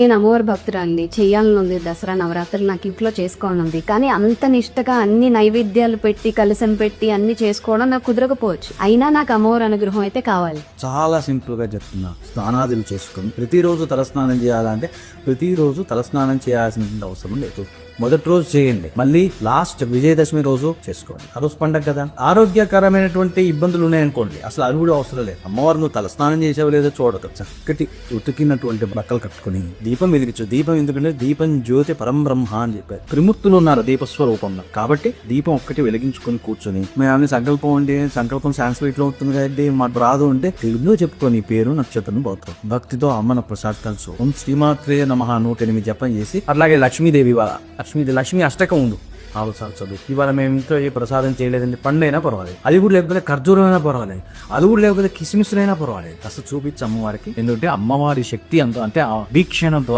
నేను అమ్మవారి భక్తురాలిని. చేయాలని ఉంది దసరా నవరాత్రులు నాకు ఇంట్లో చేసుకోవాలని ఉంది. కానీ అంత నిష్టగా అన్ని నైవేద్యాలు పెట్టి కలసం పెట్టి అన్ని చేసుకోవడం నాకు కుదరకపోవచ్చు. అయినా నాకు అమ్మవారి అనుగ్రహం అయితే కావాలి. చాలా సింపుల్గా చెప్తున్నా. స్నానాదులు చేసుకుని ప్రతిరోజు తలస్నానం చేయాలంటే ప్రతిరోజు తలస్నానం చేయాల్సిన అవసరం లేదు. మొదటి రోజు చేయండి. మళ్ళీ లాస్ట్ విజయదశమి రోజు చేసుకోండి. ఆ రోజు పండగ కదా. ఆరోగ్యకరమైనటువంటి ఇబ్బందులు ఉన్నాయనుకోండి. అసలు అది కూడా అవసరం లేదు. అమ్మవారు నువ్వు తలస్నానం చేసావు లేదో చూడదు చక్కటి ఉతికినటువంటి బట్టలు కట్టుకుని దీపం వెలిగించు దీపం ఎందుకంటే దీపం జ్యోతి పరం బ్రహ్మ అని చెప్పారు. త్రిమూర్తులు ఉన్నారు దీపస్వరూపంలో. కాబట్టి దీపం ఒక్కటి వెలిగించుకొని కూర్చొని మేము సంకల్పం అంటే సంకల్పం సాంస్క్రిట్లో ఉంటుంది కాబట్టి మాకు రాదు అంటే తెలుగులో చెప్పుకొని పేరు నక్షత్రం పోతాం భక్తితో అమ్మన ప్రసాద్ కలుసు ఓం శ్రీమాత్రే నమ నూట ఎనిమిది జపం చేసి అట్లాగే లక్ష్మీదేవి ఇవాళ లక్ష్మీదేవి లక్ష్మీ అష్టకం ఉండు. ఆరు చదువు. ఇవాళ మేము ఇంట్లో ఏ ప్రసాదం చేయలేదండి. పండు అయినా పర్వాలేదు. అది కూడా లేకపోతే ఖర్జూరం అయినా పర్వాలేదు. అది కూడా లేకపోతే కిస్మిస్లు అయినా పర్వాలేదు. అసలు చూపించి అమ్మవారికి. ఎందుకంటే అమ్మవారి శక్తి అంత అంటే ఆ వీక్షణంతో ద్వారా